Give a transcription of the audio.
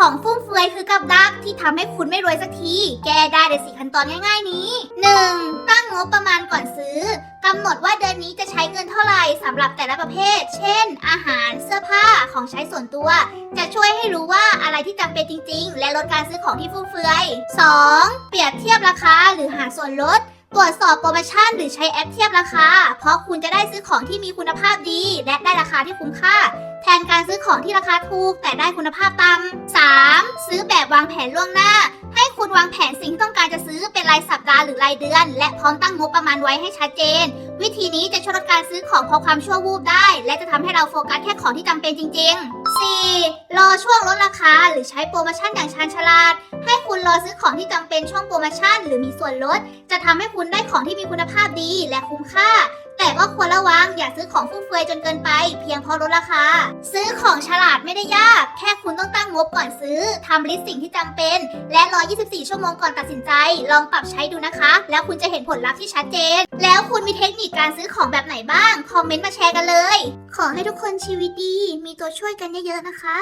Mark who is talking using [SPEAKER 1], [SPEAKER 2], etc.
[SPEAKER 1] ของฟุ่มเฟือยคือกับดักที่ทำให้คุณไม่รวยสักที แก้ได้ในสี่ขั้นตอนง่ายๆนี้ 1. ตั้งงบประมาณก่อนซื้อกำหนดว่าเดือนนี้จะใช้เงินเท่าไหร่สำหรับแต่ละประเภท เช่น อาหาร เสื้อผ้า ของใช้ส่วนตัว จะช่วยให้รู้ว่าอะไรที่จำเป็นจริง ๆ และลดการซื้อของที่ฟุ่มเฟือย 2. เปรียบเทียบราคาหรือหาส่วนลดตรวจสอบโปรโมชั่นหรือใช้แอปเทียบราคา เพราะคุณจะได้ซื้อของที่มีคุณภาพดี และได้ราคาที่คุ้มค่า แทนก ซื้อของที่ราคาถูกแต่ได้คุณภาพต่ำ 3. ซื้อแบบวางแผนล่วงหน้า ให้คุณวางแผนสิ่งที่ต้องการจะซื้อเป็นรายสัปดาห์หรือรายเดือน และพร้อมตั้งงบประมาณไว้ให้ชัดเจน วิธีนี้จะช่วยลดการซื้อของเพราะความชั่ววูบได้ และจะทำให้เราโฟกัสแค่ของที่จำเป็นจริง ๆ 4. รอช่วงลดราคาหรือใช้โปรโมชั่นอย่างชาญฉลาด ให้คุณรอซื้อของที่จำเป็นช่วงโปรโมชั่น หรือมีส่วนลด จะทำให้คุณได้ของที่มีคุณภาพดีและคุ้มค่า แต่ก็ควรระวังอย่าซื้อของฟุ่มเฟือยจนเกินไป เพียงเพราะลดราคา ซื้อของฉลาดไม่ได้ยาก แค่คุณต้องตั้งงบก่อนซื้อทำลิสต์สิ่งที่จำเป็น และรอ24 ชั่วโมงก่อนตัดสินใจ ลองปรับใช้ดูนะคะ แล้วคุณจะเห็นผลลัพธ์ที่ชัดเจน แล้วคุณมีเทคนิคการซื้อของแบบไหนบ้าง คอมเมนต์มาแชร์กันเลย ขอให้ทุกคนชีวิตดี มีตัวช่วยกันเยอะๆนะคะ